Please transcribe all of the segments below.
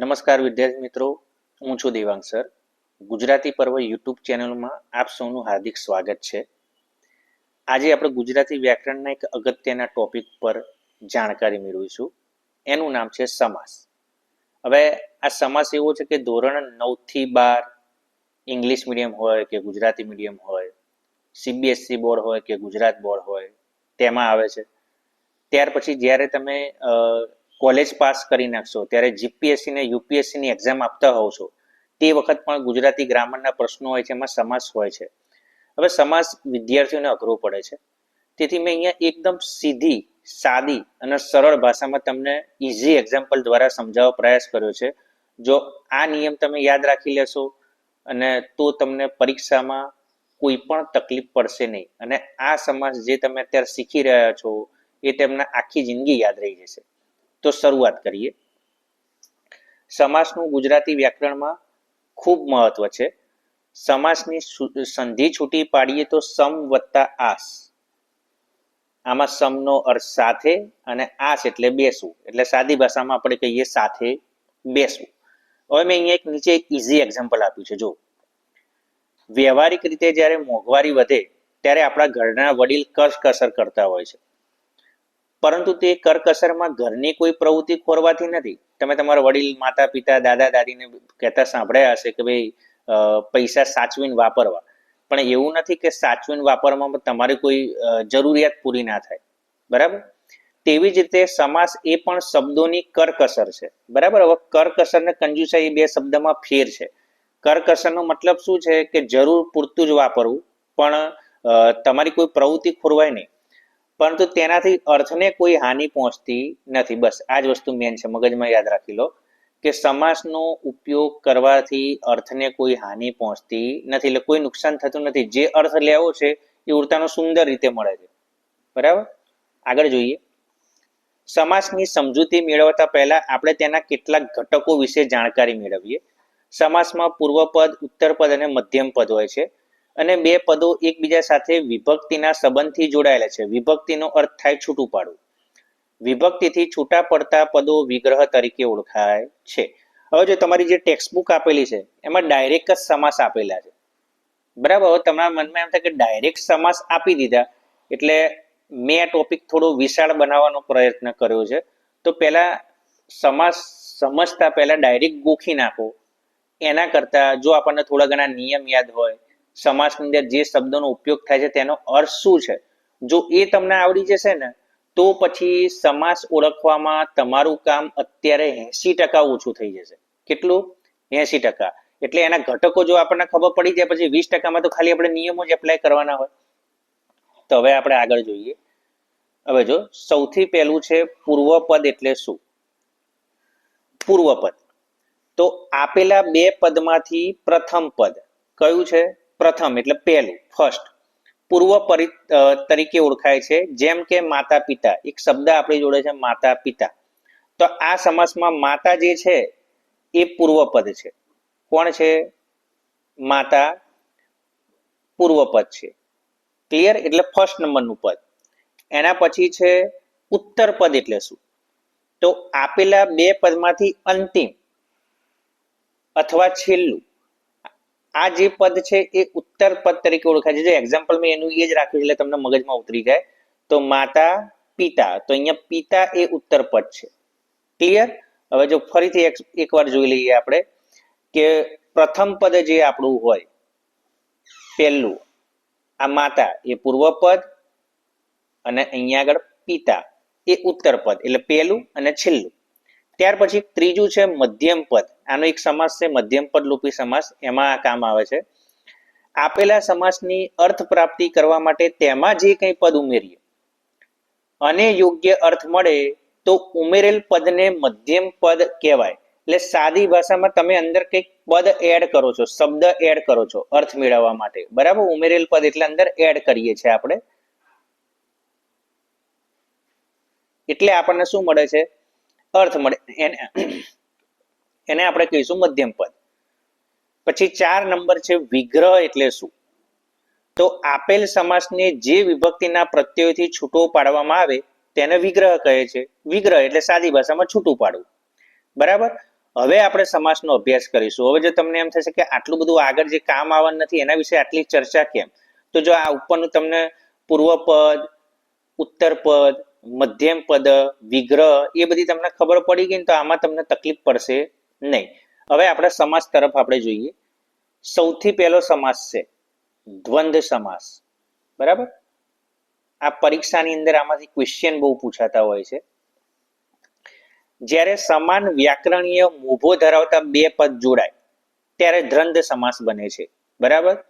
નમસ્કાર વિદ્યાર્થી મિત્રો, હું છું દેવાંગ સર. ગુજરાતી પર્વ યુટ્યુબ ચેનલમાં આપ સૌનું હાર્દિક સ્વાગત છે. આજે આપણે ગુજરાતી વ્યાકરણના એક અગત્યના ટોપિક પર જાણકારી મેળવીશું. એનું નામ છે સમાસ. હવે આ સમાસ એવો છે કે ધોરણ નવથી બાર ઇંગ્લિશ મીડિયમ હોય કે ગુજરાતી મીડિયમ હોય સીબીએસસી બોર્ડ હોય કે ગુજરાત બોર્ડ હોય, તેમાં આવે છે. ત્યાર પછી જ્યારે તમે કોલેજ પાસ કરી નાખશો, ત્યારે જીપીએસસી ને યુપીએસસી ની એક્ઝામ આપતા હોવ છો. તે વખત પણ ગુજરાતી ગ્રામરના પ્રશ્નો હોય છે, એમાં સમાસ હોય છે. હવે સમાસ વિદ્યાર્થીઓને અઘરો પડે છે. તેથી મેં અહીંયા એકદમ સીધી, સાદી અને સરળ ભાષામાં તમને ઇઝી એક્ઝામ્પલ દ્વારા સમજાવવા પ્રયાસ કર્યો છે. જો આ નિયમ તમે યાદ રાખી લેશો અને તો તમને પરીક્ષામાં કોઈ પણ તકલીફ પડશે નહીં. અને આ સમાસ જે તમે અત્યારે શીખી રહ્યા છો, એ તમને આખી જિંદગી યાદ રહી જશે. તો શરૂઆત કરીએ. સમાસનું ગુજરાતી વ્યાકરણમાં ખૂબ મહત્વ છે. સમાસની સંધિ છૂટી પાડીએ તો સમ વત્તા આસ. આમાં સમનો અર્થ સાથે અને આસ એટલે બેસવું. એટલે સાદી ભાષામાં આપણે કહીએ સાથે બેસવું. હવે મેં અહીંયા એક નીચે એક ઇઝી એક્ઝામ્પલ આપ્યું છે, જો. વ્યવહારિક રીતે જ્યારે મોંઘવારી વધે, ત્યારે આપણા ઘરના વડીલ કરકસર કરતા હોય છે. પરંતુ તે કરકસરમાં ઘરની કોઈ પ્રવૃત્તિ ખોરવાથી નથી. તમે તમારા વડીલ માતા પિતા દાદા, દાદીને કહેતા સાંભળ્યા હશે કે ભાઈ પૈસા સાચવીને વાપરવા. પણ એવું નથી કે સાચવીને વાપરવામાં તમારી કોઈ જરૂરિયાત પૂરી ના થાય. બરાબર? તેવી જ રીતે સમાસ એ પણ શબ્દોની કરકસર છે. બરાબર? હવે કરકસર ને કંજુસા એ બે શબ્દમાં ફેર છે. કરકસરનો મતલબ શું છે કે જરૂર પૂરતું જ વાપરવું, પણ તમારી કોઈ પ્રવૃત્તિ ખોરવાય નહીં. પરંતુ તેનાથી અર્થને કોઈ હાનિ પહોંચતી નથી. બસ, આ જ વસ્તુ મેન છે. મગજમાં યાદ રાખી લો કે સમાસનો ઉપયોગ કરવાથી અર્થને કોઈ હાનિ પહોંચતી નથી. એટલે કોઈ નુકસાન થતું નથી. જે અર્થ લેવો છે એ ઉડતાનો સુંદર રીતે મળે છે. બરાબર? આગળ જોઈએ. સમાસની સમજૂતી મેળવતા પહેલા આપણે તેના કેટલાક ઘટકો વિશે જાણકારી મેળવીએ. સમાસમાં પૂર્વપદ ઉત્તરપદ અને મધ્યમ પદ હોય છે. અને બે પદો એકબીજા સાથે વિભક્તિના સંબંધથી જોડાયેલા છે. વિભક્તિનો અર્થ થાય છૂટું પાડવું વિભક્તિથી છૂટા પડતા પદો વિગ્રહ તરીકે ઓળખાય છે. હવે જો તમારી જે ટેક્સ્ટબુક આપેલી છે, એમાં ડાયરેક્ટ જ સમાસ આપેલા છે. બરાબર? હવે તમારા મનમાં એમ થાય કે ડાયરેક્ટ સમાસ આપી દીધા, એટલે મેં આ ટોપિક થોડો વિશાળ બનાવવાનો પ્રયત્ન કર્યો છે. તો પહેલા સમાસ સમજતા પહેલા ડાયરેક્ટ ગોખી નાખો. એના કરતા જો આપણને થોડા ઘણા નિયમ યાદ હોય સમાસની અંદર જે શબ્દોનો ઉપયોગ થાય છે તેનો અર્થ શું છે? જો એ તમને આવડી જશે ને, તો પછી સમાસ ઓળખવામાં તમારું કામ અત્યારે એસી ટકા ઓછું થઈ જશે. કેટલું? એસી ટકા. એટલે એના ઘટકો જો આપણને ખબર પડી જાય, પછી વીસ ટકામાં તો ખાલી આપણે નિયમો જ એપ્લાય કરવાના હોય. તો હવે આપણે આગળ જોઈએ. હવે જો, સૌથી પહેલું છે પૂર્વપદ એટલે શું? પૂર્વપદ. તો આપેલા બે પદમાંથી પ્રથમ પદ કયું છે? પ્રથમ, એટલે પહેલું ફર્સ્ટ પૂર્વ પરિ તરીકે ઓળખાય છે, જેમ કે માતા પિતા એક શબ્દ આપણી જોડે છે માતા પિતા તો આ સમાસમાં માતા જે છે, એ પૂર્વપદ છે. કોણ છે? માતા પૂર્વપદ છે. ક્લિયર એટલે ફર્સ્ટ નંબરનું પદ. એના પછી છે, ઉત્તર પદ એટલે શું? તો આપેલા બે પદમાંથી અંતિમ, અથવા છેલ્લું આ જે પદ છે એ ઉત્તર પદ તરીકે ઓળખાય છે. જે એક્ઝામ્પલ મેં એનું એ જ રાખ્યું એટલે તમને મગજમાં ઉતરી જાય. તો માતા, પિતા. તો અહીંયા પિતા એ ઉત્તર પદ છે. ક્લિયર હવે જો ફરીથી એક, એકવાર જોઈ લઈએ આપણે કે પ્રથમ પદ જે આપણું હોય, પહેલું, આ માતા એ પૂર્વ પદ અને અહીંયા આગળ પિતા એ ઉત્તર પદ. એટલે પહેલું અને છેલ્લું. ત્યાર પછી ત્રીજું છે મધ્યમ પદ. આનો એક સમાસ છે, મધ્યમ પદ લોપી સમાસ. એમાં આ કામ આવે છે. આપેલા સમાસની અર્થ પ્રાપ્તિ કરવા માટે તેમાં જે કંઈ પદ ઉમેરીએ, અને યોગ્ય અર્થ મળે તો ઉમેરેલ પદને મધ્યમ પદ કહેવાય. એટલે સાદી ભાષામાં તમે અંદર કંઈક પદ એડ કરો છો, શબ્દ એડ કરો છો, અર્થ મેળવવા માટે. બરાબર? ઉમેરેલ પદ એટલે અંદર એડ કરીએ છીએ આપણે. એટલે આપણને શું મળે છે? અર્થ મળે. એને એને આપણે કહીશું મધ્યમ પદ. પછી ચાર નંબર છે વિગ્રહ એટલે શું? તો આપેલ સમાસને જે વિભક્તિના પ્રત્યયથી છૂટો પાડવામાં આવે, તેને વિગ્રહ કહે છે. વિગ્રહ એટલે સાદી ભાષામાં છૂટું પાડવું. બરાબર? હવે આપણે સમાસનો અભ્યાસ કરીશું. હવે જો તમને એમ થશે કે આટલું બધું આગળ જે કામ આવવાનું નથી, એના વિશે આટલી ચર્ચા કેમ? તો જો આ ઉપરનું તમને પૂર્વપદ ઉત્તરપદ મધ્યમ પદ, વિગ્રહ, એ બધી તમને ખબર પડી ગઈ તો આમાં તમને તકલીફ પડશે નહીં. હવે આપણે સમાસ તરફ આપણે જોઈએ. સૌથી પહેલો સમાસ છે. દ્વંદ્વ સમાસ. બરાબર? આ પરીક્ષાની અંદર આમાંથી ક્વેશ્ચન બહુ પૂછાતા હોય છે. જ્યારે સમાન વ્યાકરણીય મોભો ધરાવતા બે પદ જોડાય, ત્યારે દ્વંદ્વ સમાસ બને છે. બરાબર?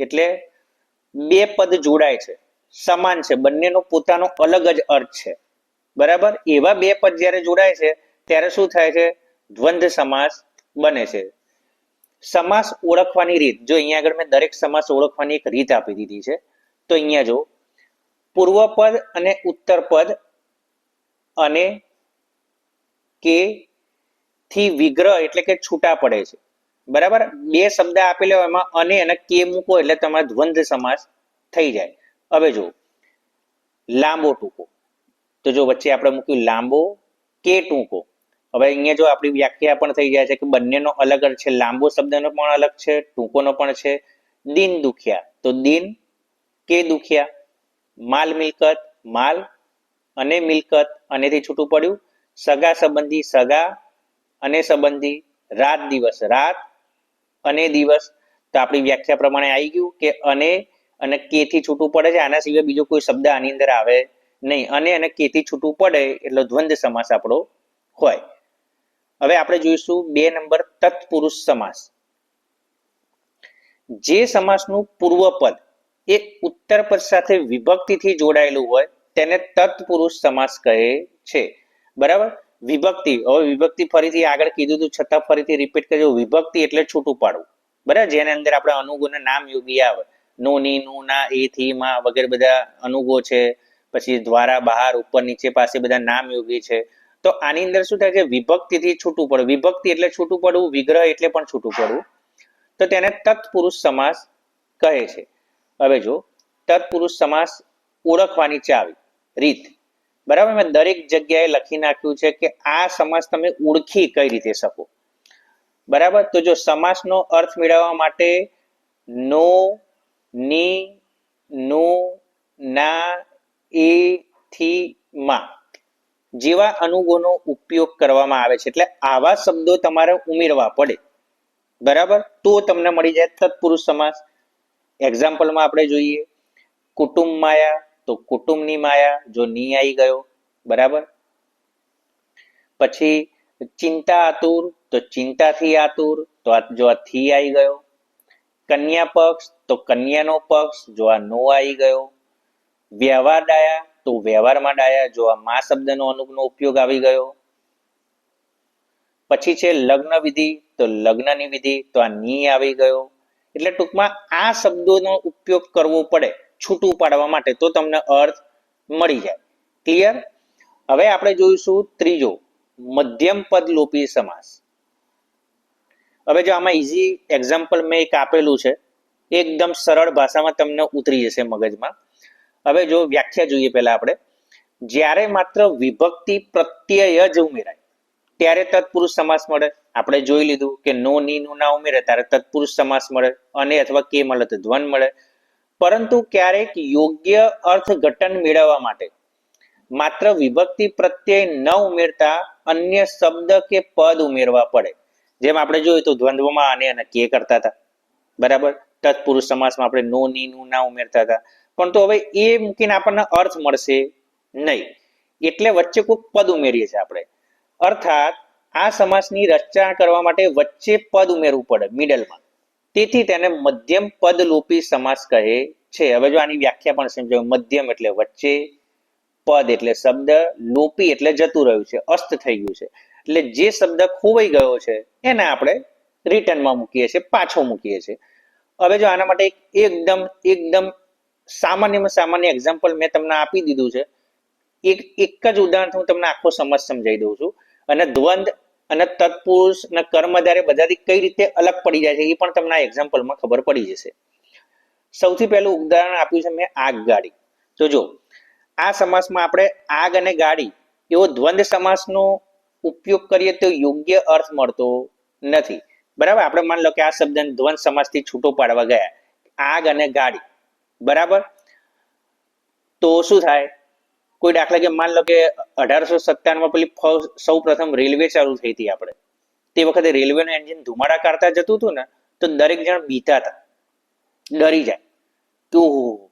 એટલે બે પદ જોડાય છે. સમાન છે. બંનેનો પોતાનો અલગ જ અર્થ છે. બરાબર? એવા બે પદ જ્યારે જોડાય છે, ત્યારે શું થાય છે? દ્વંદ સમાસ બને છે. સમાસ ઓળખવાની રીત. જો અહીંયા આગળ મેં દરેક સમાસ ઓળખવાની એક રીત આપી દીધી છે, તો અહીંયા જો પૂર્વપદ અને ઉત્તરપદ અને કે થી વિગ્રહ એટલે કે છૂટા પડે છે. બરાબર? બે શબ્દ આપેલા હોય એમાં અને અને કે મૂકો એટલે તમારે દ્વંદ્વ સમાસ થઈ જાય. હવે જો લાંબો ટૂંકો. તો જો વચ્ચે આપણે મૂક્યું લાંબો કે ટૂંકો. હવે અહીંયા જો આપણી વ્યાખ્યા પણ થઈ જાય છે કે બંનેનો અલગ અલગ છે. લાંબો શબ્દનો પણ અલગ છે, ટૂંકોનો પણ છે. દિન દુખ્યા. તો દિન કે દુખ્યા? માલ મિલકત, માલ અને મિલકત. અનેથી છૂટું પડ્યું. સગા સંબંધી, સગા અને સંબંધી. રાત દિવસ, રાત અને દિવસ. તો આપણી વ્યાખ્યા પ્રમાણે આવી ગયું કે અને અને કે થી છૂટું પડે છે, આના સિવાય બીજો કોઈ શબ્દ આની અંદર આવે નહીં. અને અને કે થી છૂટું પડે એટલે દ્વંદ સમાસ આપણો હોય. હવે આપણે જોઈશું બે નંબર તત્પુરુષ સમાસ. જે સમાસનું પૂર્વપદ એ ઉત્તરપદ સાથે વિભક્તિથી જોડાયેલું હોય, તેને તત્પુરુષ સમાસ કહે છે. બરાબર? વિભક્તિ. હવે વિભક્તિ ફરીથી આગળ કીધું હતું છતાં ફરીથી રિપીટ કરજો. વિભક્તિ એટલે છૂટું પાડવું. બરાબર? જેને અંદર આપણે અનુગુણ નામ યોગી આવે. નો ની નું એ થી માં વગેરે બધા અનુગો છે. પછી દ્વારા, બહાર, ઉપર, નીચે, પાસે બધા નામ યોગી છે. તો આની અંદર શું થાય છે વિભક્તિથી છૂટું પડવું. વિભક્તિ એટલે છૂટું પડવું, વિગ્રહ એટલે પણ છૂટું પડવું. તો તેને તત્પુરુષ સમાસ કહે છે. હવે જો તત્પુરુષ સમાસ ઓળખવાની ચાવી રીત. બરાબર? મેં દરેક જગ્યાએ લખી નાખ્યું છે કે આ સમાસ તમે ઓળખી કઈ રીતે શકો. બરાબર? તો જો સમાસનો અર્થ મેળવવા માટે નો ની, નું, ના, એ, થી, માં. જેવા અનુગોનો ઉપયોગ કરવામાં આવે છે. એટલે આવા શબ્દો તમારે ઉમેરવા પડે. બરાબર? તો તમને મળી જાય તત્પુરુષ સમાસ. એક્ઝામ્પલમાં આપણે જોઈએ. કુટુંબ માયા, તો કુટુંબની માયા જો ની આવી ગયો. બરાબર? પછી ચિંતા આતુર, તો ચિંતાથી આતુર, તો જો આ થી આવી ગયો. કન્યા પક્ષ તો કન્યાનો પક્ષ જો આ નો આવી ગયો. વ્યવહાર ડાયા તો વ્યવહારમાં ડાયા જો આ મા શબ્દનો અનુપનો ઉપયોગ આવી ગયો. પછી છે લગ્ન વિધિ તો લગ્નની વિધિ તો આ ની આવી ગયો. એટલે ટૂંકમાં આ શબ્દોનો ઉપયોગ કરવો પડે છૂટું પાડવા માટે તો તમને અર્થ મળી જાય. ક્લિયર હવે આપણે જોઈશું ત્રીજો, મધ્યમ પદ લોપી સમાસ. હવે જો આમાં ઈઝી એક્ઝામ્પલ મેં એક આપેલું છે. એકદમ સરળ ભાષામાં તમને ઉતરી જશે મગજમાં. હવે જો વ્યાખ્યા જોઈએ પહેલા આપણે. જ્યારે માત્ર વિભક્તિ પ્રત્યય જ ઉમેરાય, ત્યારે તત્પુરુષ સમાસ મળે. આપણે જોઈ લીધું કે નો, ની, નું ના ઉમેરે ત્યારે તત્પુરુષ સમાસ મળે, અને અથવા કે મળે તો ધ્વન મળે. પરંતુ ક્યારેક યોગ્ય અર્થઘટન મેળવવા માટે માત્ર વિભક્તિ પ્રત્યય ન ઉમેરતા અન્ય શબ્દ કે પદ ઉમેરવા પડે. જેમ આપણે જોયું તો દ્વંદ્વમાં આને અને કે કરતા હતા. બરાબર? તત્પુરુષ સમાસમાં આપણે નો, ની, નું ના ઉમેરતા હતા. પણ તો હવે એ મૂકીને આપણને અર્થ મળશે નહીં. એટલે વચ્ચે કોઈક પદ ઉમેરીએ છીએ આપણે. અર્થાત, આ સમાસની રચના કરવા માટે વચ્ચે પદ ઉમેરવું પડે મિડલમાં તેથી તેને મધ્યમ પદલોપી સમાસ કહે છે. હવે જો આની વ્યાખ્યા પણ સમજાવ, મધ્યમ એટલે વચ્ચે, પદ એટલે શબ્દ, લોપી એટલે જતું રહ્યું છે, અસ્ત થઈ ગયું છે. એટલે જે શબ્દ ખોવાઈ ગયો છે, એને આપણે રિટર્નમાં મૂકીએ છીએ, પાછો મૂકીએ છીએ. હવે જો આના માટે એકદમ એકદમ સામાન્યમાં સામાન્ય એક્ઝામ્પલ મેં તમને આપી દીધું છે. એક એક જ ઉદાહરણ હું તમને આખો સમજ સમજાવી દઉં છું. અને દ્વંદ અને તત્પુરુષ અને કર્મધારે બધાથી કઈ રીતે અલગ પડી જાય છે એ પણ તમને આ એક્ઝામ્પલમાં ખબર પડી જશે. સૌથી પહેલું ઉદાહરણ આપ્યું છે મેં આગ ગાડી. તો જો, આ સમાસમાં આપણે આગ અને ગાડી, એવો દ્વંદ સમાસનો ઉપયોગ કરીએ તો યોગ્ય અર્થ મળતો નથી. બરાબર? આપણે માન લો કે આ શબ્દ દ્વંદ સમાસથી છૂટો પાડવા ગયા. આગ અને ગાડી. બરાબર? તો શું થાય? કોઈ દાખલા કે માન લો કે અઢારસો સત્તાવનમાં પેલી સૌ પ્રથમ રેલવે ચાલુ થઈ હતી આપણે. તે વખતે રેલવેનું એન્જિન ધુમાડા કાઢતા જતું હતું ને, તો દરેક જણ બીતા હતા. ડરી જાય. કે ઓહો.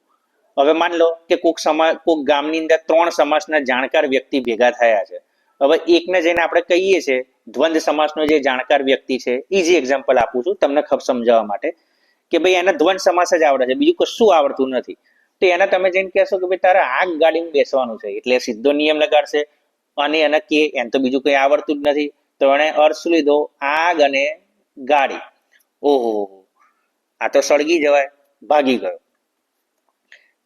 હવે માન લો કે કોક સમાજ કોક ગામની અંદર ત્રણ સમાજના જાણકાર વ્યક્તિ ભેગા થયા છે. હવે એકને જઈને આપણે કહીએ છીએ દ્વંદ સમાસનો જે જાણકાર વ્યક્તિ છે ઇઝી એક્ઝામ્પલ આપું છું તમને ખબ સમજાવવા માટે, કે ભાઈ એને દ્વંદ સમાસ જ આવડે છે, બીજું કશું આવડતું નથી. તો એને તમે જઈને કહેશો કે ભાઈ તારે આગ ગાડીમાં બેસવાનું છે, એટલે સીધો નિયમ લગાડશે. અને એને કે, એને તો બીજું કંઈ આવડતું જ નથી. તો એણે અર્થ લીધો? આગ અને ગાડી. ઓહો, આ તો સળગી જવાય, ભાગી ગયો.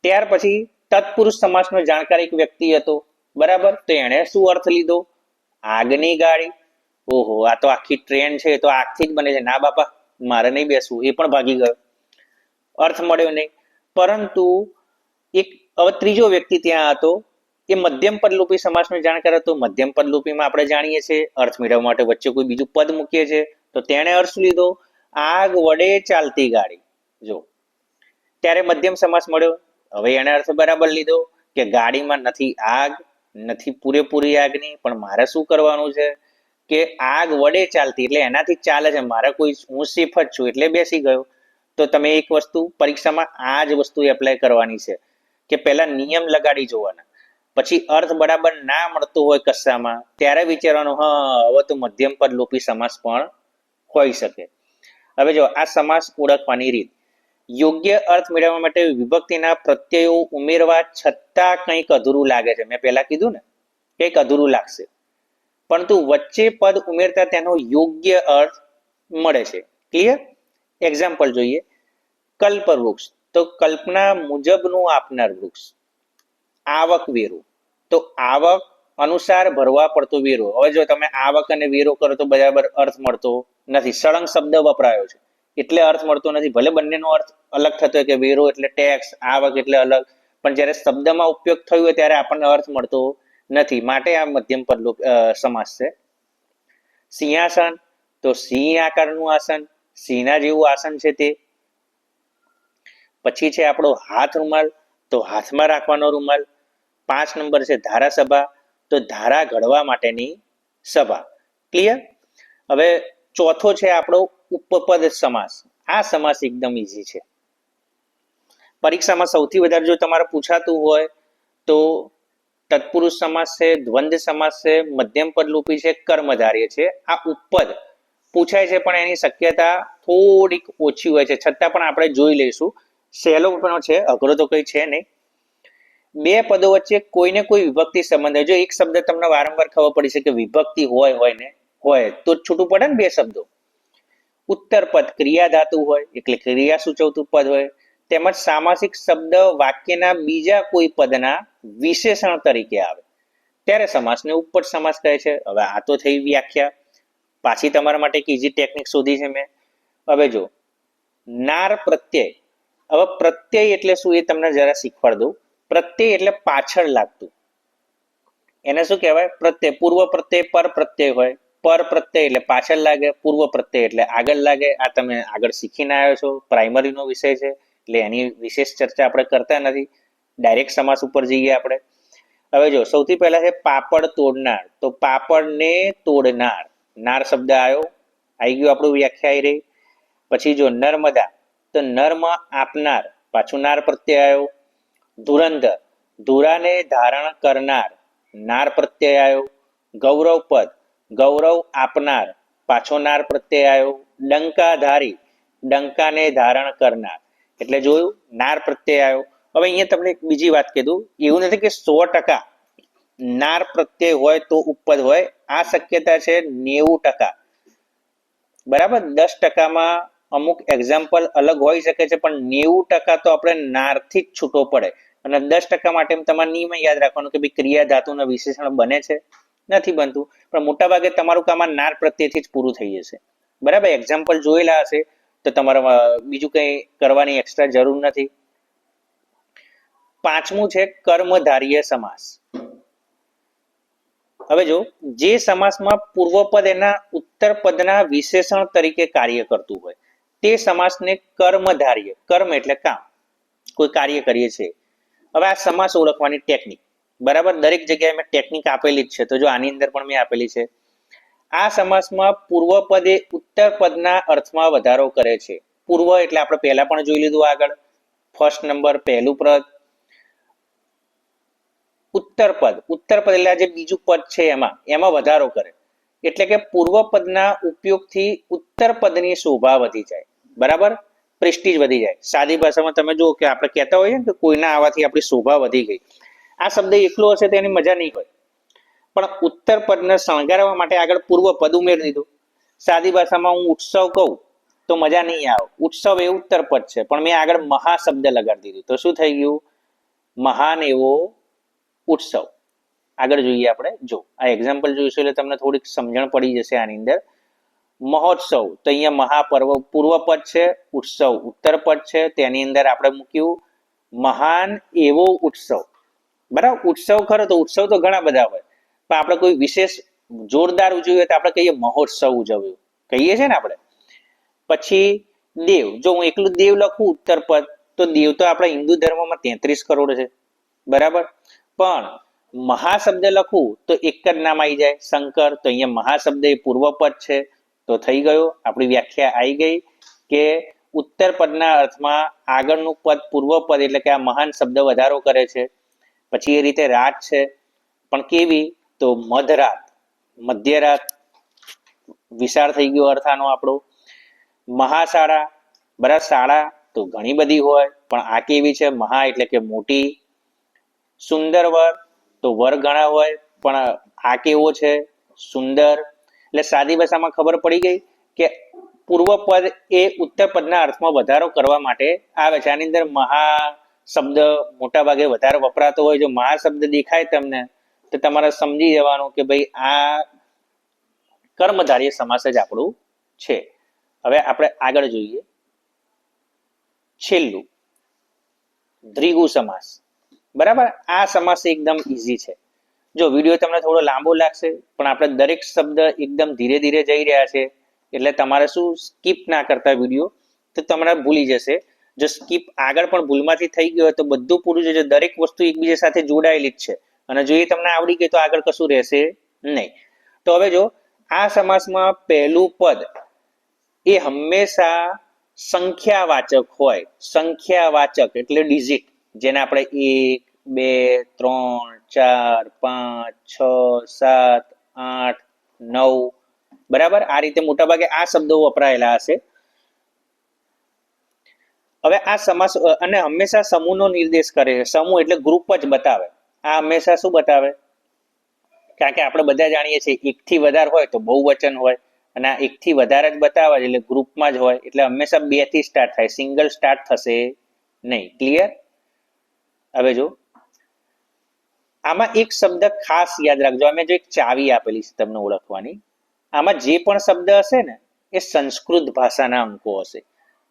ત્યાર પછી તત્પુરુષ સમાસનો જાણકાર એક વ્યક્તિ હતો, બરાબર? તો એણે શું અર્થ લીધો? આગની ગાડી. ઓહો, આ તો આખી ટ્રેન છે તો આગથી જ બને છે. ના બાપા, મારે નહીં બેસવું, એ પણ ભાગી ગયો. અર્થ મળ્યો નહીં. પરંતુ એક, હવે ત્રીજો વ્યક્તિ ત્યાં હતો, એ મધ્યમ પદલોપી સમાસનો જાણકાર હતો મધ્યમ પદલોપીમાં આપણે જાણીએ છીએ, અર્થ મેળવવા માટે વચ્ચે કોઈ બીજું પદ મૂકીએ છીએ, તો તેણે અર્થ લીધો, આગ વડે ચાલતી ગાડી. જો, ત્યારે મધ્યમ સમાસ મળ્યો. હવે એને અર્થ બરાબર લીધો કે ગાડીમાં નથી આગ, નથી પૂરેપૂરી આગની, પણ મારે શું કરવાનું છે? કે આગ વડે ચાલતી એટલે એનાથી ચાલે છે. મારે કોઈ, હું સેફ જ છું એટલે બેસી ગયો. તો તમે એક વસ્તુ પરીક્ષામાં આ જ વસ્તુ એપ્લાય કરવાની છે કે પહેલા નિયમ લગાડી જોવાના. પછી અર્થ બરાબર ના મળતો હોય કશામાં, ત્યારે વિચારવાનું, હા, હવે તો મધ્યમ પદ લોપી સમાસ પણ હોઈ શકે. હવે જો, આ સમાસ ઓળખવાની રીત. યોગ્ય અર્થ મેળવવા માટે વિભક્તિના પ્રત્યયો ઉમેરવા છતાં કંઈક અધૂરું લાગે છે. મેં પહેલા કીધું ને, કંઈક અધૂરું લાગશે. પરંતુ વચ્ચે પદ ઉમેરતા તેનો યોગ્ય અર્થ મળે છે. ક્લિયર એક્ઝામ્પલ જોઈએ. કલ્પ વૃક્ષ તો કલ્પના મુજબનું આપનાર વૃક્ષ. આવક વેરો. તો આવક અનુસાર ભરવા પડતો વેરો. હવે જો તમે આવક અને વેરો કરો તો બરાબર અર્થ મળતો નથી. સળંગ શબ્દ વપરાયો છે. એટલે અર્થ મળતો નથી. ભલે બંનેનો અર્થ અલગ થતો હોય કે વેરો એટલે ટેક્સ આવક એટલે અલગ. પણ જ્યારે શબ્દમાં ઉપયોગ થયો હોય ત્યારે આપણને અર્થ મળતો નથી. માટે આ મધ્યમ પદ સમાસ છે. સિંહાસન, તો સિંહ આકારનું આસન, સિંહના જેવું આસન છે તે. પછી છે આપણો હાથ રૂમાલ, તો હાથમાં રાખવાનો રૂમાલ. પાંચ નંબર છે ધારાસભા, તો ધારા ઘડવા માટેની સભા. ક્લિયર? હવે ચોથો છે આપણો ઉપપદ સમાસ. આ સમાસ એકદમ ઈઝી છે. પરીક્ષામાં સૌથી વધારે જો તમારે પૂછાતું હોય, તો તત્પુરુષ સમાસ છે દ્વંદ સમાસ છે, મધ્યમ પદ લોપી છે કર્મધાર્ય છે. આ ઉપપદ પૂછાય છે, પણ એની શક્યતા થોડીક ઓછી હોય છે. છતાં પણ આપણે જોઈ લઈશું. સહેલો પણ છે, અઘરો તો કઈ છે નહીં. બે પદો વચ્ચે કોઈને કોઈ વિભક્તિ સંબંધ હોય. જો એક શબ્દ તમને વારંવાર ખબર પડી છે કે વિભક્તિ હોય હોય ને, હોય, તો છૂટું પડે ને બે શબ્દો. ઉત્તર પદ ક્રિયા ધાતુ હોય, એટલે ક્રિયા સૂચવતું પદ હોય. તેમજ સામાસિક શબ્દ વાક્યના બીજા કોઈ પદના વિશેષણ તરીકે આવે. ત્યારે સમાસને ઉપર સમાસ કહે છે, હવે આ તો થઈ વ્યાખ્યા. પાછી તમારા માટે એક ઇઝી ટેકનિક શોધી છે મેં. હવે જો નાર પ્રત્યય. હવે પ્રત્યય એટલે શું એ તમને જરા શીખવાડ દઉં. પ્રત્યય એટલે પાછળ લાગતું. એને શું કહેવાય? પ્રત્યય. પૂર્વ પ્રત્યય, પર પ્રત્યય હોય. પર પ્રત્યય એટલે પાછળ લાગે. પૂર્વ પ્રત્યય એટલે આગળ લાગે. આ તમે આગળ શીખીને આવ્યો છો. પ્રાઇમરીનો વિષય છે. એટલે એની વિશેષ ચર્ચા આપણે કરતા નથી. ડાયરેક્ટ સમાસ ઉપર જઈએ આપણે. હવે જો, સૌથી પહેલા છે પાપડ તોડનાર. તો પાપડને તોડનાર. નાર શબ્દ આવ્યો આવી ગયું આપણું વ્યાખ્યા રહી. પછી જો નર્મદા, તો નર્મ આપનાર. પાછું નાર પ્રત્યય આવ્યો ધુરંધર ધુરાને ધારણ કરનાર. નાર પ્રત્યય આવ્યો ગૌરવ પદ, ગૌરવ આપનાર. પાછો નાર પ્રત્યય આવ્યો ડંકાધારી, ડંકાને ધારણ કરનાર. એટલે જોયું, નાર પ્રત્યય આવ્યો. હવે અહીંયા તમને એક બીજી વાત કીધું એવું નથી કે સો ટકા નાર પ્રત્યય હોય તો ઉપજ હોય. આ શક્યતા છે નેવું ટકા. બરાબર? દસ ટકામાં અમુક એક્ઝામ્પલ અલગ હોઈ શકે છે, પણ નેવું ટકા તો આપણે નારથી જ છૂટો પડે. અને દસ ટકા માટે તમારે નિયમ યાદ રાખવાનું કે ભાઈ ક્રિયા ધાતુના વિશેષણ બને છે, નથી બનતું. પણ મોટા ભાગે તમારું કામ આ નાર પ્રત્યેથી જ પૂરું થઈ જશે. બરાબર? એક્ઝામ્પલ જોયેલા હશે. તો તમારે બીજું કંઈ કરવાની એક્સ્ટ્રા જરૂર નથી. પાંચમું છે કર્મધાર્ય સમાસ. હવે જો, જે સમાસમાં પૂર્વપદ એના ઉત્તર પદના વિશેષણ તરીકે કાર્ય કરતું હોય, તે સમાસને કર્મધાર્ય, કર્મ એટલે કામ. કોઈ કાર્ય કરીએ છીએ. હવે આ સમાસ ઓળખવાની ટેકનિક. બરાબર? દરેક જગ્યાએ મેં ટેકનિક આપેલી જ છે. તો જો આની અંદર પણ મેં આપેલી છે. આ સમાસમાં પૂર્વ પદે ઉત્તર પદના અર્થમાં વધારો કરે છે. પૂર્વ એટલે આપણે પહેલા પણ જોઈ લીધું આગળ. ફર્સ્ટ નંબર પહેલું પદ. ઉત્તર પદ ઉત્તર પદ એટલે જે બીજું પદ છે એમાં એમાં વધારો કરે. એટલે કે પૂર્વ પદના ઉપયોગથી ઉત્તર પદની શોભા વધી જાય. બરાબર? પ્રેસ્ટીજ વધી જાય. સાદી ભાષામાં તમે જુઓ કે આપણે કહેતા હોઈએ કે કોઈના આવવાથી આપણી શોભા વધી ગઈ. આ શબ્દ એકલો હશે તો એની મજા નહીં હોય. પણ ઉત્તર પદને શણગારવા માટે આગળ પૂર્વ પદ ઉમેરી દીધું. સાદી ભાષામાં હું ઉત્સવ કહું તો મજા નહીં આવે. ઉત્સવ એ ઉત્તર પદ છે, પણ મેં આગળ મહા શબ્દ લગાડી દીધું. તો શું થઈ ગયું? મહાન એવો ઉત્સવ. આગળ જોઈએ આપણે. જો, આ એક્ઝામ્પલ જોઈશું એટલે તમને થોડીક સમજણ પડી જશે આની અંદર. મહોત્સવ, તો અહીંયા મહાપર્વ પૂર્વ પદ છે, ઉત્સવ ઉત્તર પદ છે, તેની અંદર આપણે મૂક્યું મહાન એવો ઉત્સવ. બરાબર? ઉત્સવ ખરો તો ઉત્સવ તો ઘણા બધા હોય. પણ આપણે કોઈ વિશેષ જોરદાર ઉજવ્યું હોય તો આપણે કહીએ મહોત્સવ ઉજવ્યું. કહીએ છીએ ને આપણે? પછી દેવ. જો હું એકલું દેવ લખું ઉત્તર પદ, તો દેવ તો આપણા હિન્દુ ધર્મમાં તેત્રીસ કરોડ છે. બરાબર? પણ મહાશબ્દ લખું તો એક જ નામ આવી જાય. શંકર. તો અહીંયા મહાશબ્દ એ પૂર્વ પદ છે. તો થઈ ગયો. આપણી વ્યાખ્યા આવી ગઈ કે ઉત્તર પદના અર્થમાં આગળનું પદ પૂર્વ પદ એટલે કે આ મહાન શબ્દ વધારો કરે છે. પછી એ રીતે રાત છે. પણ કેવી? તો મધરાત, મધ્યરાત વિશાળ થઈ ગયો અર્થ આનો આપણો. મહાશાળા, બરાબર શાળા તો ઘણી બધી હોય, પણ આ કેવી છે? મહા એટલે કે મોટી. સુંદર વર તો વર ઘણા હોય, પણ આ કેવો છે? સુંદર. એટલે સાદી ભાષામાં ખબર પડી ગઈ કે પૂર્વ પદ એ ઉત્તર પદના અર્થમાં વધારો કરવા માટે આવે છે. આની અંદર મહા શબ્દ મોટા ભાગે વધારે વપરાતો હોય જો મહા શબ્દ દેખાય તમને. તો તમારે સમજી જવાનું કે ભાઈ આ કર્મધાર્ય સમાસ જ આપણું છે. હવે આપણે આગળ જોઈએ. છેલ્લું દ્રિગુ સમાસ. બરાબર? આ સમાસ એકદમ ઈઝી છે. જો વીડિયો તમને થોડો લાંબો લાગશે, પણ આપણે દરેક શબ્દ એકદમ ધીરે ધીરે જઈ રહ્યા છે, એટલે તમારે શું સ્કીપ ના કરતા વીડિયો તો તમારે ભૂલી જશે. જો સ્કીપ આગળ પણ ભૂલમાંથી થઈ ગયો તો બધું પૂરું છે દરેક વસ્તુ એકબીજા સાથે જોડાયેલી જ છે. અને જો એ તમને આવડી ગઈ તો આગળ કશું રહેશે નહીં. તો હવે જો, આ સમાસમાં પહેલું પદ એ હંમેશા સંખ્યાવાચક હોય. સંખ્યાવાચક એટલે ડિજિટ જેને આપણે એક, બે, ત્રણ, ચાર, પાંચ, છ, સાત, આઠ, નવ, બરાબર? આ રીતે મોટાભાગે આ શબ્દો વપરાયેલા હશે. હવે આ સમાસ, અને હંમેશા સમૂહનો નિર્દેશ કરે છે. સમૂહ એટલે ગ્રુપ જ બતાવે. આ હંમેશા શું બતાવે? કારણ કે આપણે બધા જાણીએ છીએ એકથી વધારે હોય તો બહુ વચન હોય. અને આ એકથી વધારે જ બતાવે છે એટલે ગ્રુપમાં જ હોય. એટલે હંમેશા બેથી સ્ટાર્ટ થાય. સિંગલ સ્ટાર્ટ થશે નહીં. ક્લિયર હવે જો આમાં એક શબ્દ ખાસ યાદ રાખજો. અમે જો એક ચાવી આપેલી છે તમને ઓળખવાની. આમાં જે પણ શબ્દ હશે ને, એ સંસ્કૃત ભાષાના અંકો હશે.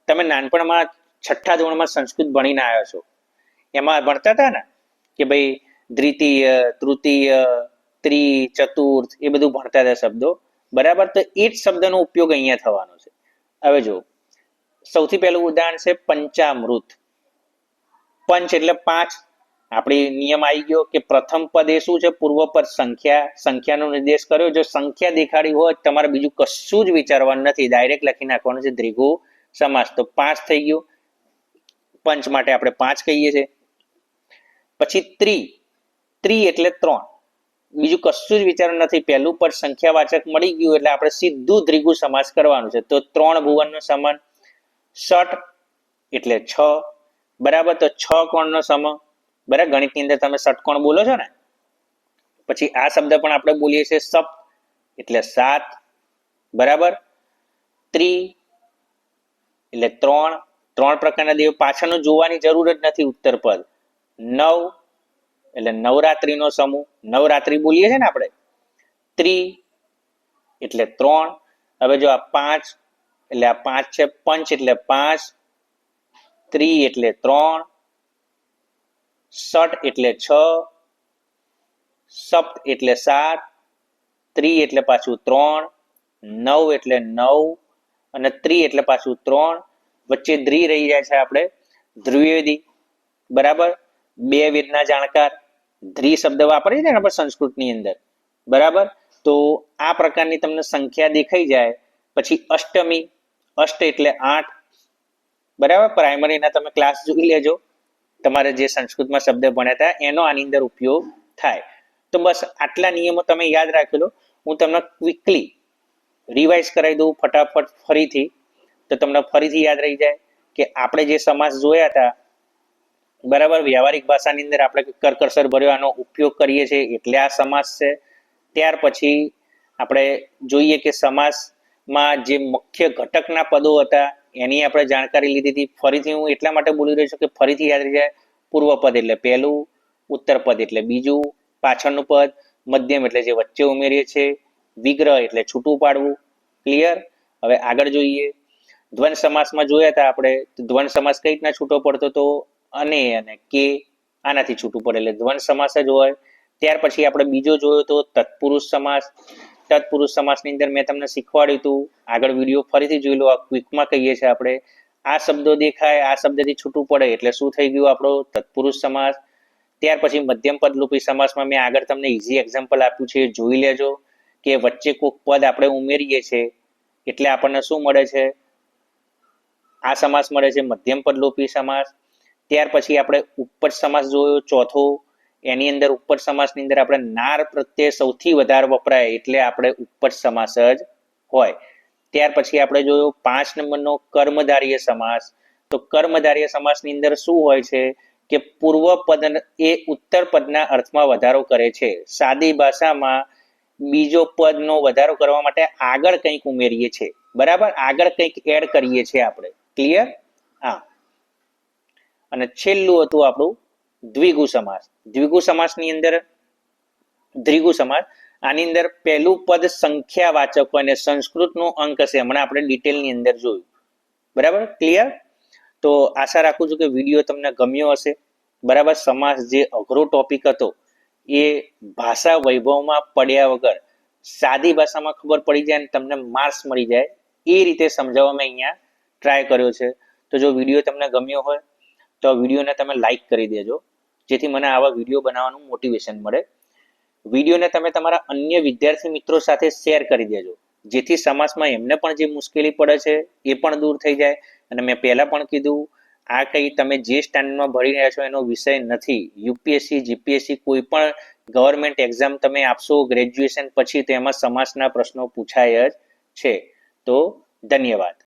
તમે નાનપણમાં છઠ્ઠા ધોરણમાં સંસ્કૃત ભણીને આવ્યા છો. એમાં ભણતા હતા ને, કે ભાઈ દ્વિતીય, તૃતીય, ત્રિ, ચતુર્થ એ બધું ભણતા હતા શબ્દો. બરાબર? તો એ જ શબ્દનો ઉપયોગ અહીંયા થવાનો છે. હવે જો સૌથી પહેલું ઉદાહરણ છે પંચામૃત. પંચ એટલે પાંચ. આપણી નિયમ આવી ગયો કે પ્રથમ પદ એ શું છે? પૂર્વ પદ સંખ્યા. સંખ્યાનો નિર્દેશ કર્યો. જો સંખ્યા દેખાડી હોય, તમારે બીજું કશું જ વિચારવાનું નથી. ડાયરેક્ટ લખી નાખવાનું છે દ્રિગુ સમાસ. તો પાંચ થઈ ગયું. પંચ માટે આપણે પાંચ કહીએ છીએ. પછી ત્રી. ત્રી એટલે ત્રણ. બીજું કશું જ વિચાર નથી. પહેલું પદ સંખ્યાવાચક મળી ગયું એટલે આપણે સીધું ત્રિગુ સમાસ કરવાનું છે. તો ત્રણ ભુવનનો સમાન ષટ એટલે છ. બરાબર, તો છ કોણનો સમ બરાબર, ગણિતની અંદર તમે ષટકોણ બોલો છો ને? પછી આ શબ્દ પણ આપણે બોલીએ છીએ સપ એટલે સાત. બરાબર? ત્રી એટલે ત્રણ. ત્રણ પ્રકારના દેવ પાછળનું જોવાની જરૂર જ નથી ઉત્તર પદ. નવ એટલે નવરાત્રીનો સમૂહ, નવરાત્રી બોલીએ છીએ ને આપણે, ત્રી એટલે ત્રણ, હવે જો આ પાંચ, એટલે આ પાંચ છે પંચ એટલે પાંચ, ત્રી એટલે ત્રણ, સઠ એટલે છ, સપ્ત એટલે સાત, ત્રી એટલે પાછું ત્રણ, નવ એટલે નવ અને ત્રી એટલે પાછું ત્રણ, વચ્ચે દ્રી રહી જાય છે આપણે ધ્રુવેદી બરાબર? બે વેદના જાણકાર ધ્રી શબ્દ વાપરીએ છીએ ને આપણે સંસ્કૃતની અંદર. બરાબર? તો આ પ્રકારની તમને સંખ્યા દેખાઈ જાય. પછી અષ્ટમી. અષ્ટ એટલે આઠ. બરાબર? પ્રાઇમરીના તમે ક્લાસ જોઈ લેજો. તમારે જે સંસ્કૃતમાં શબ્દ ભણ્યા હતા, એનો આની અંદર ઉપયોગ થાય. તો બસ આટલા નિયમો તમે યાદ રાખી લો. હું તમને ક્વિકલી રિવાઇઝ કરાવી દઉં ફટાફટ ફરીથી. તો તમને ફરીથી યાદ રહી જાય કે આપણે જે સમાસ જોયા હતા બરાબર, વ્યવહારિક ભાષાની અંદર આપણે કરકસર ભર્યો આનો ઉપયોગ કરીએ છીએ એટલે આ સમાસ છે. ત્યાર પછી આપણે જોઈએ કે સમાસમાં જે મુખ્ય ઘટકના પદો હતા, એની આપણે જાણકારી લીધી હતી. ફરીથી હું એટલા માટે બોલી રહ્યો છું કે ફરીથી યાદ રહી જાય. પૂર્વ પદ એટલે પહેલું, ઉત્તર પદ એટલે બીજું, પાછળનું પદ મધ્યમ એટલે જે વચ્ચે ઉમેરીએ છીએ. વિગ્રહ એટલે છૂટું પાડવું. ક્લિયર? હવે આગળ જોઈએ. દ્વંદ સમાસમાં જોયા હતા આપણે. દ્વંદ સમાસ કઈ રીતના છૂટો પડતો તો અને અને કે આનાથી છૂટું પડે. એટલે દ્વંદ સમાસ જ હોય. ત્યાર પછી આપણે બીજો જોયો તો તત્પુરુષ સમાસ. તત્પુરુષ સમાસની અંદર મેં તમને શીખવાડ્યું હતું. આગળ વીડિયો ફરીથી જોઈ લો. આ ક્વિકમાં કહીએ છીએ આપણે. આ શબ્દો દેખાય, આ શબ્દથી છૂટું પડે. એટલે શું થઈ ગયું આપણો તત્પુરુષ સમાસ? ત્યાર પછી મધ્યમ પદ લોપી સમાસમાં મેં આગળ તમને ઇઝી એક્ઝામ્પલ આપ્યું છે. જોઈ લેજો કે વચ્ચે કોઈક પદ આપણે ઉમેરીએ છીએ એટલે આપણને શું મળે છે? આ સમાસ મળે છે મધ્યમ પદ લોપી સમાસ. ત્યાર પછી આપણે ઉપજ સમાસ જોયો, ચોથો. એની અંદર ઉપજ સમાસની અંદર આપણે નાર પ્રત્યે સૌથી વધારે વપરાય એટલે આપણે ઉપજ સમાસ જ હોય. ત્યાર પછી આપણે જોયો, પાંચ નંબરનો કર્મધારીય સમાસ. તો કર્મધારીય સમાસની અંદર શું હોય છે કે પૂર્વ પદ એ ઉત્તર પદના અર્થમાં વધારો કરે છે. સાદી ભાષામાં બીજો પદનો વધારો કરવા માટે આગળ કંઈક ઉમેરીએ છીએ. બરાબર? આગળ કંઈક એડ કરીએ છીએ આપણે. ક્લિયર હા. અને છેલ્લું હતું આપણું દ્વિગુ સમાસ. દ્વિગુ સમાસની અંદર, દ્વિગુ સમાસ, આની અંદર પહેલું પદ સંખ્યાવાચક હોય અને સંસ્કૃતનો અંક છે હમણાં આપણે ડિટેલની અંદર જોયું. બરાબર? ક્લિયર? તો આશા રાખું છું કે વીડિયો તમને ગમ્યો હશે. બરાબર? સમાસ જે અઘરો ટોપિક હતો, એ ભાષા વૈભવમાં પડ્યા વગર સાદી ભાષામાં ખબર પડી જાય અને તમને માર્ક્સ મળી જાય. એ રીતે સમજાવવા મેં અહીંયા ટ્રાય કર્યો છે. તો જો વીડિયો તમને ગમ્યો હોય તો વિડીયોને તમે લાઈક કરી દેજો. જેથી મને આવા વીડિયો બનાવવાનું મોટિવેશન મળે. વિડીયોને તમે તમારા અન્ય વિદ્યાર્થી મિત્રો સાથે શેર કરી દેજો. જેથી સમાજમાં એમને પણ જે મુશ્કેલી પડે છે, એ પણ દૂર થઈ જાય. અને મેં પહેલાં પણ કીધું, આ કંઈ તમે જે સ્ટાન્ડમાં ભરી રહ્યા છો એનો વિષય નથી. યુપીએસસી જીપીએસસી કોઈ પણ ગવર્મેન્ટ એક્ઝામ તમે આપશો ગ્રેજ્યુએશન પછી તો એમાં સમાજના પ્રશ્નો પૂછાય જ છે. તો ધન્યવાદ.